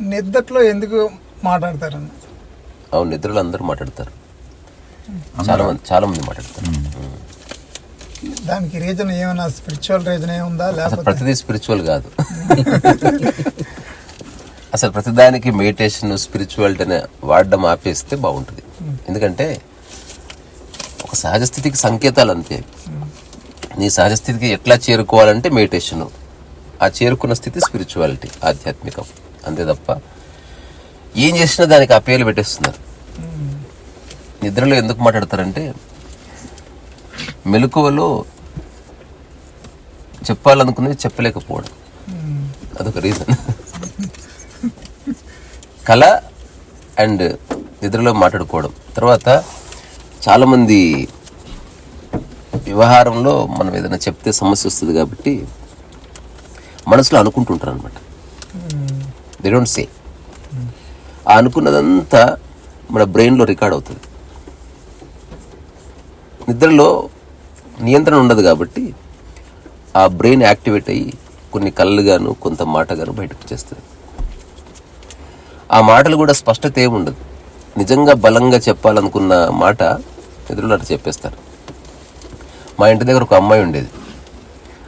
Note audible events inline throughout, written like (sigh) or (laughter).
నిద్దట్లో ఎందుకు మాట్లాడతారన్న అవును నిద్రలో అందరూ మాట్లాడతారు. చాలా మంది చాలా మంది మాట్లాడతారు. దానికి రీజన్ ఏమైనా స్పిరిచువల్ రీజన్ ఏముందా అసలు లేకపోతే ప్రతిదీ స్పిరిచువల్ కాదు. అసలు ప్రతిదానికి మెడిటేషన్ స్పిరిచువాలిటీ అనే వాడడం ఆపేస్తే బాగుంటుంది. ఎందుకంటే ఒక సహజ స్థితికి సంకేతాలు అంతే. నీ సహజ స్థితికి ఎట్లా చేరుకోవాలంటే మెడిటేషన్. ఆ చేరుకున్న స్థితి స్పిరిచువాలిటీ ఆధ్యాత్మికం. అంతే తప్ప ఏం చేసినా దానికి ఆ పేర్లు పెట్టేస్తున్నారు. నిద్రలో ఎందుకు మాట్లాడతారంటే మెలకువలో చెప్పాలనుకునేది చెప్పలేకపోవడం. అదొక రీజన్ కళ అండ్ నిద్రలో మాట్లాడుకోవడం. తర్వాత చాలామంది వ్యవహారంలో మనం ఏదైనా చెప్తే సమస్య వస్తుంది కాబట్టి మనసులో అనుకుంటుంటారు అనమాట దే డోంట్ సే ఆ అనుకున్నదంతా మన బ్రెయిన్లో రికార్డ్ అవుతుంది. నిద్రలో నియంత్రణ ఉండదు కాబట్టి ఆ బ్రెయిన్ యాక్టివేట్ అయ్యి కొన్ని కళ్ళుగాను కొంత మాటగాను బయటకు చేస్తుంది ఆ మాటలు కూడా స్పష్టత ఏమి ఉండదు. నిజంగా బలంగా చెప్పాలనుకున్న మాట నిద్రలో అట్లా చెప్పేస్తారు. మా ఇంటి దగ్గర ఒక అమ్మాయి ఉండేది.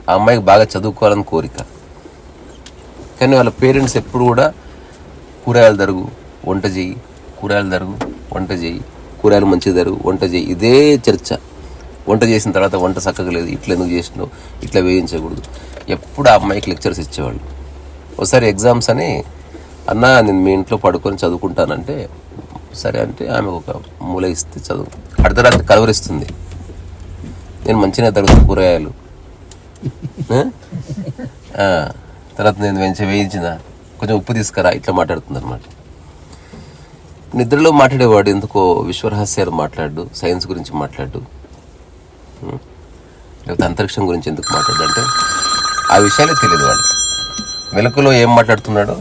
ఆ అమ్మాయికి బాగా చదువుకోవాలని కోరిక. కానీ వాళ్ళ పేరెంట్స్ ఎప్పుడు కూడా కూరగాయలు తరుగు వంట చేయి కూరగాయలు తరుగు వంట చేయి కూరగాయలు మంచిగా తరుగు వంట చేయి. ఇదే చర్చ. వంట చేసిన తర్వాత వంట చక్కగా లేదు ఇట్లా ఎందుకు చేసినావు ఇట్లా వేయించకూడదు. ఎప్పుడు ఆ అమ్మాయికి లెక్చర్స్ ఇచ్చేవాళ్ళు. ఒకసారి ఎగ్జామ్స్ అని అన్న నేను మీ ఇంట్లో పడుకొని చదువుకుంటానంటే సరే అంటే ఆమె ఒక మూల ఇస్తే చదువు. అర్ధరాత్రి కలవరిస్తుంది. నేను మంచిగా తరుగుతాను కూరగాయలు. (laughs) తర్వాత నేను వెంచ వేయించిన కొంచెం ఉప్పు తీసుకురా ఇట్లా మాట్లాడుతుంది అనమాట నిద్రలో మాట్లాడేవాడు ఎందుకో విశ్వరహస్యాలు మాట్లాడు సైన్స్ గురించి మాట్లాడు? లేకపోతే అంతరిక్షం గురించి ఎందుకు మాట్లాడు అంటే ఆ విషయాలే తెలియదు వాళ్ళు వెలుకలో ఏం మాట్లాడుతున్నాడో?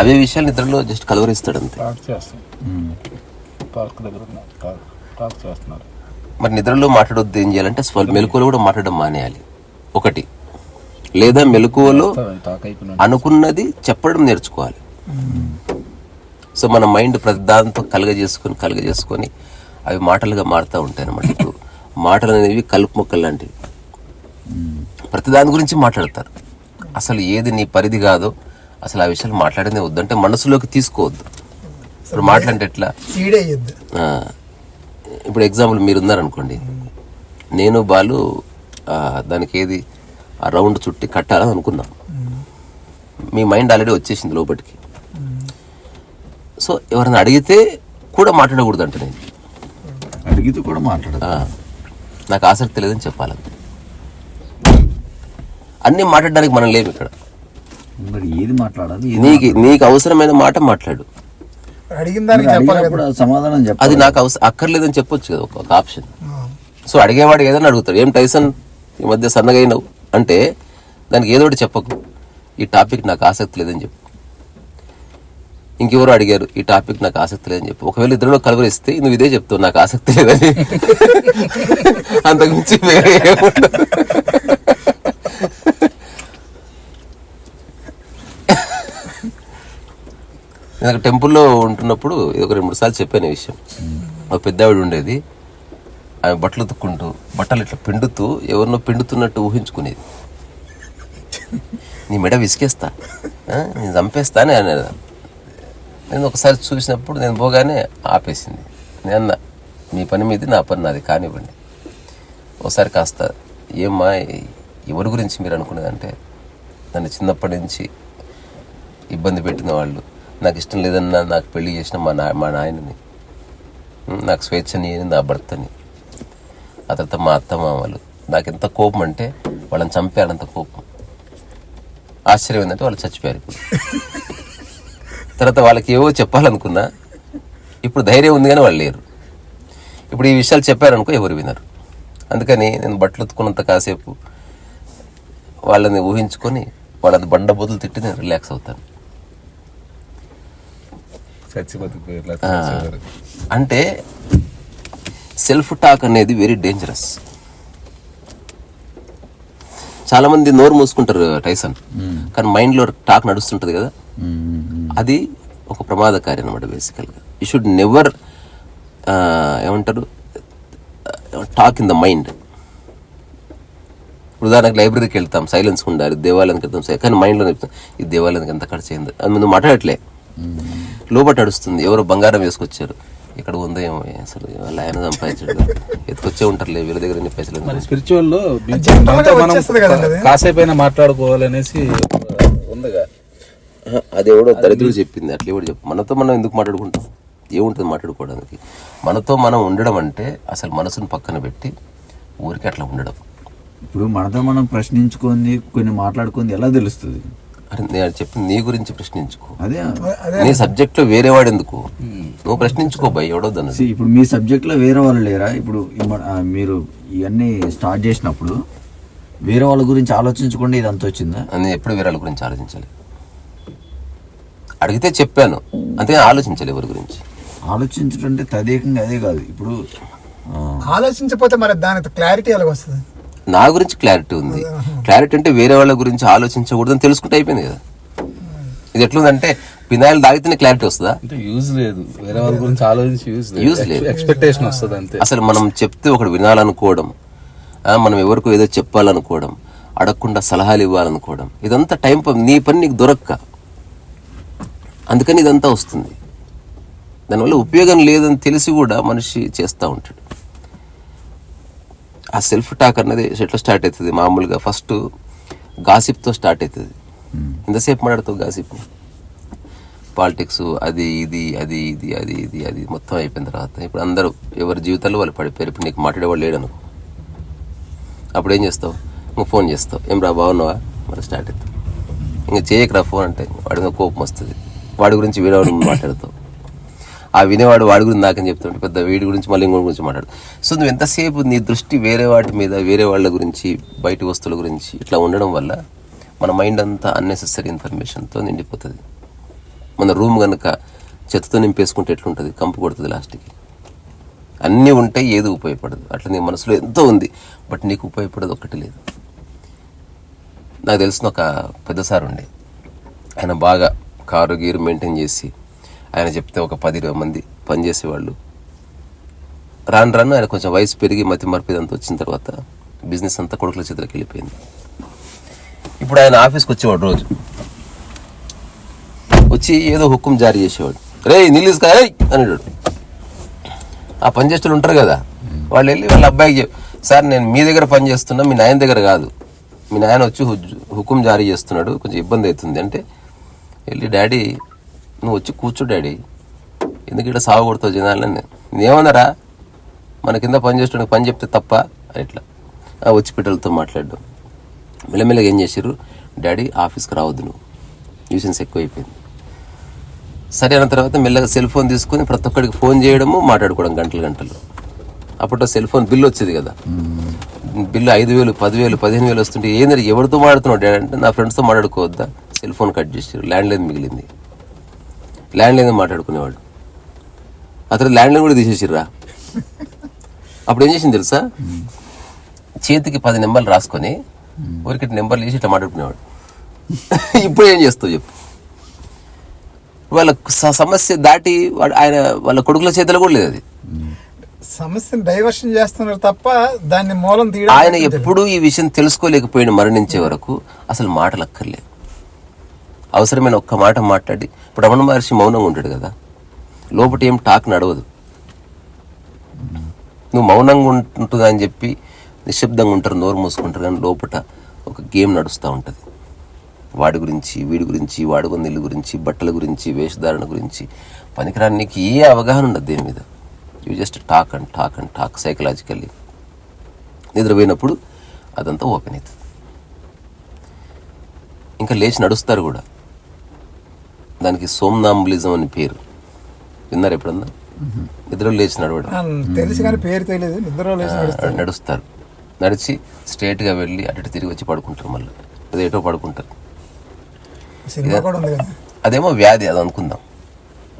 అవే విషయాలు నిద్రలో జస్ట్ కలవరిస్తాడు అంతే మరి నిద్రలో మాట్లాడొద్దు ఏం చేయాలంటే స్వల్ మెలకువలో కూడా మాట్లాడడం మానేయాలి. ఒకటి. లేదా మెలకువలో అనుకున్నది చెప్పడం నేర్చుకోవాలి. సో మన మైండ్ ప్రతి దాంతో కలుగ చేసుకొని కలుగ చేసుకొని అవి మాటలుగా మారుతూ ఉంటాయి అన్నమాట. ఇప్పుడు మాటలు అనేవి కలుపు మొక్కలు లాంటివి. ప్రతి దాని గురించి మాట్లాడతారు. అసలు ఏది నీ పరిధి కాదో అసలు ఆ విషయాలు మాట్లాడిందే వద్దంటే మనసులోకి తీసుకోవద్దు. ఇప్పుడు మాట్లాడితే ఎట్లా? ఇప్పుడు ఎగ్జాంపుల్ మీరు ఉన్నారనుకోండి నేను బాలు దానికి ఏది ఆ రౌండ్ చుట్టి కట్టాలని అనుకున్నాం మీ మైండ్ ఆల్రెడీ వచ్చేసింది లోపలికి సో ఎవరైనా అడిగితే కూడా మాట్లాడకూడదు అంట నేను. అడిగితే కూడా మాట్లాడదు. ఆ, నాకు ఆసక్తి లేదని చెప్పాలి. అన్నీ మాట్లాడడానికి మనం లేము ఇక్కడ. మరి ఏది మాట్లాడాలి? నీకు నీకు అవసరమైన మాట మాట్లాడు. అడిగిన దానికి చెప్పాలి అది నాకు అవసరం అక్కర్లేదని చెప్పొచ్చు కదా ఒక- ఆప్షన్. సో అడిగేవాడు ఏదైనా అడుగుతాడు. ఏం టైసన్? ఈ మధ్య సన్నగైనవు అంటే దానికి ఏదో ఒకటి చెప్పకు. ఈ టాపిక్ నాకు ఆసక్తి లేదని చెప్పు. ఇంకెవరో అడిగారు ఈ టాపిక్ నాకు ఆసక్తి లేదని చెప్పు. ఒకవేళ ఇద్దరు కలవరిస్తే నువ్వు ఇదే చెప్తావు నాకు ఆసక్తి లేదని. (laughs) అంతకుమించి వేరే (laughs) టెంపుల్లో ఉంటున్నప్పుడు ఇది ఒక రెండు మూడు సార్లు చెప్పాను ఈ విషయం. ఒక పెద్ద ఆవిడ ఉండేది. ఆమె బట్టలు ఉతుక్కుంటూ బట్టలు ఇట్లా పిండుతూ ఎవరినో పిండుతున్నట్టు ఊహించుకునేది. నీ మెడ విసికేస్తా నేను చంపేస్తా అని అనేది నేను ఒకసారి చూసినప్పుడు నేను పోగానే ఆపేసింది. నేను అన్న మీ పని మీది నా పని నాది కానివ్వండి. ఒకసారి కాస్త ఏమ్మా ఎవరి గురించి మీరు అనుకునేదంటే నన్ను చిన్నప్పటి నుంచి ఇబ్బంది పెట్టిన వాళ్ళు నాకు ఇష్టం లేదన్నా నాకు పెళ్ళి చేసిన మా నా మా నాయనని నాకు స్వేచ్ఛని నా భర్తని ఆ తర్వాత మా అత్త మామలు నాకు ఎంత కోపం అంటే వాళ్ళని చంపేయాలంత కోపం. ఆశ్చర్యం ఏంటంటే వాళ్ళు చచ్చిపోయారు ఇప్పుడు. తర్వాత వాళ్ళకి ఏవో చెప్పాలనుకున్నా ఇప్పుడు ధైర్యం ఉంది కానీ వాళ్ళు లేరు. ఇప్పుడు ఈ విషయాలు చెప్పారనుకో ఎవరు వినరు. అందుకని నేను బట్టలు ఉతుకున్నంత కాసేపు వాళ్ళని ఊహించుకొని వాళ్ళని బండ బొదులు తిట్టి నేను రిలాక్స్ అవుతాను. అంటే సెల్ఫ్ టాక్ అనేది వెరీ డేంజరస్. చాలా మంది నోరు మూసుకుంటారు టైసన్. కానీ మైండ్లో టాక్ నడుస్తుంటది కదా. అది ఒక ప్రమాదకారి అనమాట బేసికల్గా యూ షుడ్ నెవర్ ఏమంటారు? Talk in the mind. ఉదాహరణకు లైబ్రరీకి వెళ్తాం సైలెన్స్ ఉండాలి దేవాలయానికి వెళ్తాం కానీ మైండ్లో చెప్తాం ఈ దేవాలయానికి ఎంత ఖర్చు అయింది అది ముందు మాట్లాడట్లే. లోపల నడుస్తుంది ఎవరో బంగారం వేసుకొచ్చారు. ఇక్కడ ఉందో ఏమో అసలు వాళ్ళ ఆయన సంపాదించాడు. ఎత్తుకొచ్చే ఉంటారులే వీళ్ళ దగ్గర ఎన్ని పైసలు మరి. స్పిరిచువల్లో అది. కాసేపైనా మాట్లాడుకోవాలనేసి ఉందిగా. అది ఎవడో దరిద్రుడు చెప్పింది అట్లా ఎవడు చెప్పు మనతో మనం ఎందుకు మాట్లాడుకుంటాం? ఏముంటుంది మాట్లాడుకోవడానికి? మనతో మనం ఉండడం అంటే అసలు మనసును పక్కన పెట్టి ఊరికి అట్లా ఉండడం. ఇప్పుడు మనతో మనం ప్రశ్నించుకుంది కొన్ని మాట్లాడుకుంది ఎలా తెలుస్తుంది? అరే నేను చెప్పింది నీ గురించి ప్రశ్నించుకో. అదే. అదే. నీ సబ్జెక్ట్లో వేరే వాడు ఎందుకు? నువ్వు ప్రశ్నించుకో భయ్ ఎవడో దాన్ని See, ఇప్పుడు మీ సబ్జెక్ట్లో వేరే వాళ్ళు లేరా? ఇప్పుడు ఇమ్మ- ఆ, మీరు ఇవన్నీ స్టార్ట్ చేసినప్పుడు వేరే వాళ్ళ గురించి ఆలోచించకుండా ఇదంతా వచ్చిందా? నేను ఎప్పుడు వేరే వాళ్ళ గురించి ఆలోచించాలి అడిగితే చెప్పాను అంతే ఆలోచించాలి ఎవరి గురించి. ఆలోచించడం అంటే తదేకంగా అదే కాదు. ఇప్పుడు ఆ, ఆలోచించకపోతే మరి దానికి క్లారిటీ ఎలాగ వస్తుంది నా గురించి క్లారిటీ ఉంది. క్లారిటీ అంటే వేరే వాళ్ళ గురించి ఆలోచించకూడదని తెలుసుకుంటే అయిపోయింది కదా. ఇది ఎట్లుందంటే పినాయిల్ తాగితేనే క్లారిటీ వస్తుందా? యూజ్ లేదు. వేరే వాళ్ళ గురించి ఆలోచించి యూజ్ లేదు. ఎక్స్పెక్టేషన్ వస్తుంది అంతే. అసలు మనం చెప్తే ఒకడు వినాలనుకోవడం మనం ఎవరికో ఏదో చెప్పాలనుకోవడం అడగకుండా సలహాలు ఇవ్వాలనుకోవడం ఇదంతా టైం నీ పని నీకు దొరక్క. అందుకని ఇదంతా వస్తుంది. దానివల్ల ఉపయోగం లేదని తెలిసి కూడా మనిషి చేస్తూ ఉంటాడు. ఆ సెల్ఫ్ టాక్ అన్నది ఎట్లా స్టార్ట్ అవుతుంది? మామూలుగా ఫస్ట్ గాసిప్తో స్టార్ట్ అవుతుంది. ఎంతసేపు మాట్లాడుతావు గాసిప్ పాలిటిక్స్ అది ఇది అది ఇది అది ఇది అది మొత్తం అయిపోయిన తర్వాత ఇప్పుడు అందరూ ఎవరి జీవితాల్లో వాళ్ళు పడిపోయారు. ఇప్పుడు నీకు మాట్లాడేవాళ్ళు లేడు అనుకో. అప్పుడు ఏం చేస్తావు? నువ్వు ఫోన్ చేస్తావు. ఏం రా బాగున్నావా? మరి స్టార్ట్ అవుతావు. ఇంకా చేయకరా ఫోన్ అంటే వాడి మీద కోపం వస్తుంది. వాడి గురించి వీడవాడు మాట్లాడతావు? ఆ వినేవాడు వాడి గురించి నాకని చెప్తుంటే పెద్ద వీడి గురించి మళ్ళీ ఇంకోటి గురించి మాట్లాడు. సో నువ్వు ఎంతసేపు నీ దృష్టి వేరే వాటి మీద వేరే వాళ్ళ గురించి బయటి వస్తువుల గురించి ఇట్లా ఉండడం వల్ల మన మైండ్ అంతా అన్నెసెసరీ ఇన్ఫర్మేషన్తో నిండిపోతుంది. మన రూమ్ కనుక చెత్తతో నింపేసుకుంటే ఎట్లుంటుంది? కంపు కొడుతుంది లాస్ట్కి అన్నీ ఉంటాయి ఏది ఉపయోగపడదు. అట్లా నీ మనసులో ఎంతో ఉంది బట్ నీకు ఉపయోగపడదు ఒక్కటి లేదు. నాకు తెలిసిన ఒక పెద్ద సార్ ఉండే. ఆయన బాగా కారు గీరు మెయింటైన్ చేసి ఆయన చెప్తే ఒక పది ఇరవై మంది పనిచేసేవాళ్ళు. రాను రాను ఆయన కొంచెం వయసు పెరిగి మతి మరపు వచ్చిన తర్వాత బిజినెస్ అంతా కొడుకుల చేతులకు వెళ్ళిపోయింది. ఇప్పుడు ఆయన ఆఫీస్కి వచ్చేవాడు రోజు. వచ్చి ఏదో హుక్కుం జారీ చేసేవాడు. రే నిల్లుసుకా అనేవాడు. ఆ పనిచేస్తులు ఉంటారు కదా వాళ్ళు వెళ్ళి వాళ్ళ అబ్బాయికి చెప్ సార్ నేను మీ దగ్గర పని చేస్తున్నా మీ నాయన దగ్గర కాదు. మీ నాయన వచ్చి హుక్కుం హుకుం జారీ చేస్తున్నాడు కొంచెం ఇబ్బంది అవుతుంది. అంటే వెళ్ళి డాడీ నువ్వు వచ్చి కూర్చో డాడీ. ఎందుకు ఇక్కడ సాగు కొడుతావు జనాలని? నేనేమన్నారా? మన కింద పని చేస్తుండే పని చెప్తే తప్ప ఇట్లా. వచ్చి పిట్టలతో మాట్లాడడం. మెల్లమెల్లగా ఏం చేశారు డాడీ ఆఫీస్కి రావద్దు నువ్వు. న్యూసెన్స్ ఎక్కువైపోయింది. సరే అన్న తర్వాత మెల్లగా సెల్ ఫోన్ తీసుకుని ప్రతి ఒక్కడికి ఫోన్ చేయడము మాట్లాడుకోవడం గంటలు గంటలు. అప్పట్లో సెల్ ఫోన్ బిల్లు వచ్చేది కదా. బిల్లు ఐదు వేలు పదివేలు పదిహేను వేలు వస్తుంటే ఏంది ఎవరితో మాట్లాడుతున్నావు డాడీ? అంటే నా ఫ్రెండ్స్తో మాట్లాడుకోవద్దా? సెల్ ఫోన్ కట్ చేసారు ల్యాండ్ లైన్ మిగిలింది. ల్యాండ్ లైన్ మాట్లాడుకునేవాడు అతను ల్యాండ్ లైన్ కూడా తీసేసిర్రా. అప్పుడు ఏం చేసింది తెలుసా? చేతికి పది నెంబర్లు రాసుకొని ఊరికి నెంబర్లు వేసి ఇట్లా మాట్లాడుకునేవాడు. ఇప్పుడు ఏం చేస్తావు చెప్పు. వాళ్ళ సమస్య దాటి వాడు ఆయన వాళ్ళ కొడుకుల చేతిలో కూడా లేదు అది. సమస్యను డైవర్షన్ చేస్తున్నారు తప్ప దాన్ని మూలం తీయడం ఆయన ఎప్పుడూ ఈ విషయం తెలుసుకోలేకపోయిన మరణించే వరకు అసలు మాటలు అక్కర్లేదు అవసరమైన ఒక్క మాట మాట్లాడి. ఇప్పుడు రమణ మహర్షి మౌనంగా ఉంటాడు కదా. లోపల ఏం టాక్ నడవదు. నువ్వు మౌనంగా ఉంటుందా అని చెప్పి నిశ్శబ్దంగా ఉంటారు నోరు మూసుకుంటారు కానీ లోపల ఒక గేమ్ నడుస్తూ ఉంటుంది. వాడి గురించి వీడి గురించి వాడి నీళ్ళ గురించి బట్టల గురించి వేషధారణ గురించి పనికిరాని నీకు ఏ అవగాహన ఉండదు దేని మీద. You just talk and talk and talk psychologically నిద్రపోయినప్పుడు అదంతా ఓపెన్ అవుతుంది. ఇంకా లేచి నడుస్తారు కూడా. దానికి సోమ్నాంబులిజం అని పేరు. విన్నారు ఎప్పుడన్నా? నిద్రలో లేచి నడవడం. తెలుసు కానీ పేరు తెలియదు. నిద్ర లేచి నడుస్తారు. నడిచి స్ట్రైట్గా వెళ్ళి అటు తిరిగి వచ్చి పడుకుంటారు మళ్ళీ. అదేటో పడుకుంటారు. అదేమో వ్యాధి అది అనుకుందాం.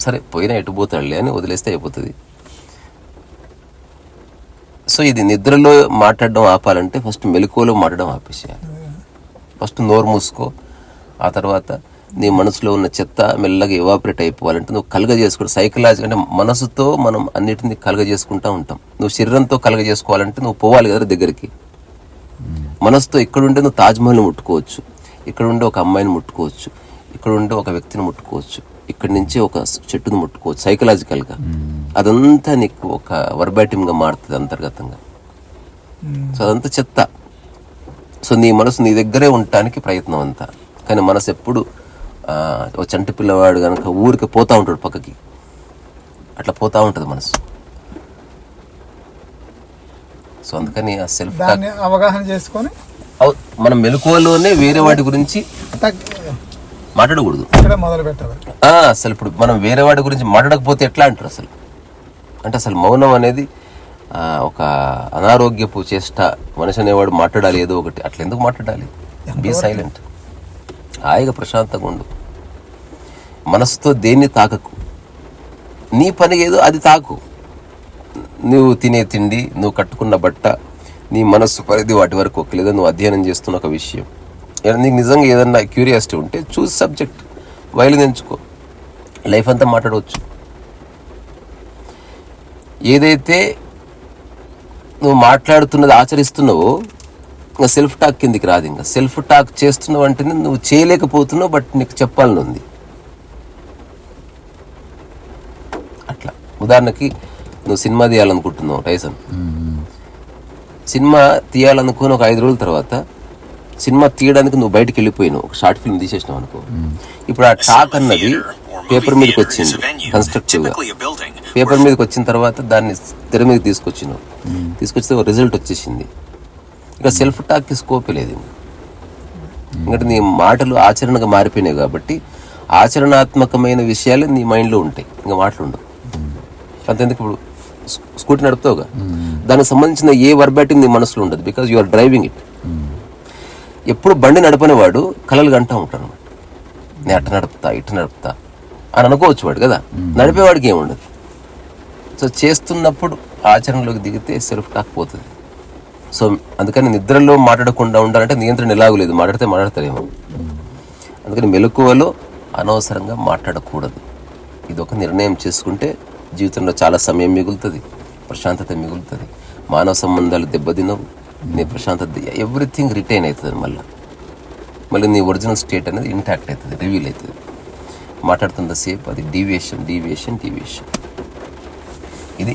సరే పోయినా ఎటు పోతాడులే అని వదిలేస్తే అయిపోతుంది. సో ఇది నిద్రలో మాట్లాడడం ఆపాలంటే ఫస్ట్ మెలకువలో మాట్లాడడం ఆపేసేయాలి. ఫస్ట్ నోరు మూసుకో ఆ తర్వాత నీ మనసులో ఉన్న చెత్త మెల్లగా ఎవాపరేట్ అయిపోవాలంటే నువ్వు కలుగ చేసుకో సైకలాజీ అంటే మనసుతో మనం అన్నిటిని కలుగ చేసుకుంటా ఉంటాం. నువ్వు శరీరంతో కలుగ చేసుకోవాలంటే నువ్వు పోవాలి కదా దగ్గరికి. మనసుతో ఇక్కడుండే నువ్వు తాజ్మహల్ని ముట్టుకోవచ్చు. ఇక్కడ ఉండే ఒక అమ్మాయిని ముట్టుకోవచ్చు. ఇక్కడ ఉండే ఒక వ్యక్తిని ముట్టుకోవచ్చు. ఇక్కడి నుంచి ఒక చెట్టును ముట్టుకోవచ్చు సైకలాజికల్గా అదంతా నీకు ఒక వర్బాటిమ్గా మారుతుంది అంతర్గతంగా. సో అదంతా చెత్త. సో నీ మనసు నీ దగ్గరే ఉండటానికి ప్రయత్నం అంతా. కానీ మనసు ఎప్పుడు ఒక చంటి పిల్లవాడు కనుక ఊరికి పోతా ఉంటాడు పక్కకి. అట్లా పోతా ఉంటుంది మనసు. సో అందుకని ఆ సెల్ఫ్ అవగాహన చేసుకొని మనం మెలకువలోనే వేరే వాటి గురించి మాట్లాడకూడదు. మొదలు పెట్టాలి. అసలు ఇప్పుడు మనం వేరే వాడి గురించి మాట్లాడకపోతే ఎట్లా అంటారు అసలు? అంటే అసలు మౌనం అనేది ఒక అనారోగ్యపు చేష్ట మనిషి అనేవాడు మాట్లాడాలి ఏదో ఒకటి. అట్లా ఎందుకు మాట్లాడాలి? బీ సైలెంట్ హాయిగా ప్రశాంతంగా ఉండు. మనసుతో దేన్ని తాకకు? నీ పని ఏదో అది తాకు. నువ్వు తినే తిండి నువ్వు కట్టుకున్న బట్ట నీ మనస్సు పరిధి వాటి వరకు ఒక లేదా నువ్వు అధ్యయనం చేస్తున్న ఒక విషయం. ఏదైనా నీకు నిజంగా ఏదన్నా క్యూరియాసిటీ ఉంటే చూస్ సబ్జెక్ట్ వైలు ఎంచుకో. లైఫ్ అంతా మాట్లాడవచ్చు. ఏదైతే నువ్వు మాట్లాడుతున్నది ఆచరిస్తున్నావో ఇంకా సెల్ఫ్ టాక్ కిందికి రాదు ఇంకా. సెల్ఫ్ టాక్ చేస్తున్నావు అంటేనే నువ్వు చేయలేకపోతున్నావు బట్ నీకు చెప్పాలని ఉంది అట్లా ఉదాహరణకి నువ్వు సినిమా తీయాలనుకుంటున్నావు టైసన్. సినిమా తీయాలనుకుని ఒక ఐదు రోజుల తర్వాత సినిమా తీయడానికి నువ్వు బయటకు వెళ్ళిపోయినావు ఒక షార్ట్ ఫిల్మ్ తీసేసినావు అనుకో. ఇప్పుడు ఆ టాక్ అన్నది పేపర్ మీదకి వచ్చింది కన్స్ట్రక్టివ్గా పేపర్ మీదకి వచ్చిన తర్వాత దాన్ని తెర మీద తీసుకొచ్చినావు. తీసుకొచ్చితే ఒక రిజల్ట్ వచ్చేసింది. ఇక సెల్ఫ్ టాక్కి స్కోప్ లేదు. ఎందుకంటే నీ మాటలు ఆచరణగా మారిపోయినాయి కాబట్టి ఆచరణాత్మకమైన విషయాలు నీ మైండ్లో ఉంటాయి ఇంకా మాటలు ఉండవు. అంతెందుకు ఇప్పుడు స్కూటీ నడుపుతావుగా? దానికి సంబంధించిన ఏ వర్బాటింగ్ నీ మనసులో ఉండదు because you are driving it ఎప్పుడు బండి నడపని వాడు కలలు గంటా ఉంటాడు అనమాట నేను అట్ట నడుపుతా ఇట్ట నడుపుతా అని అనుకోవచ్చు వాడు కదా? నడిపేవాడికి ఏముండదు సో చేస్తున్నప్పుడు ఆచరణలోకి దిగితే సెల్ఫ్ టాక్ పోతుంది. సో అందుకని నిద్రలో మాట్లాడకుండా ఉండాలంటే నియంత్రణ ఎలాగూ లేదు. మాట్లాడితే మాట్లాడతారేమో. అందుకని మెలకువలో అనవసరంగా మాట్లాడకూడదు. ఇది ఒక నిర్ణయం చేసుకుంటే జీవితంలో చాలా సమయం మిగులుతుంది. ప్రశాంతత మిగులుతుంది. మానవ సంబంధాలు దెబ్బతినవు. నీ ప్రశాంతత ఎవ్రీథింగ్ రిటైన్ అవుతుంది మళ్ళీ. మళ్ళీ నీ ఒరిజినల్ స్టేట్ అనేది ఇంటాక్ట్ అవుతుంది రివీల్ అవుతుంది. మాట్లాడుతున్నంతసేపు అది డీవియేషన్ డీవియేషన్ డీవియేషన్ ఇది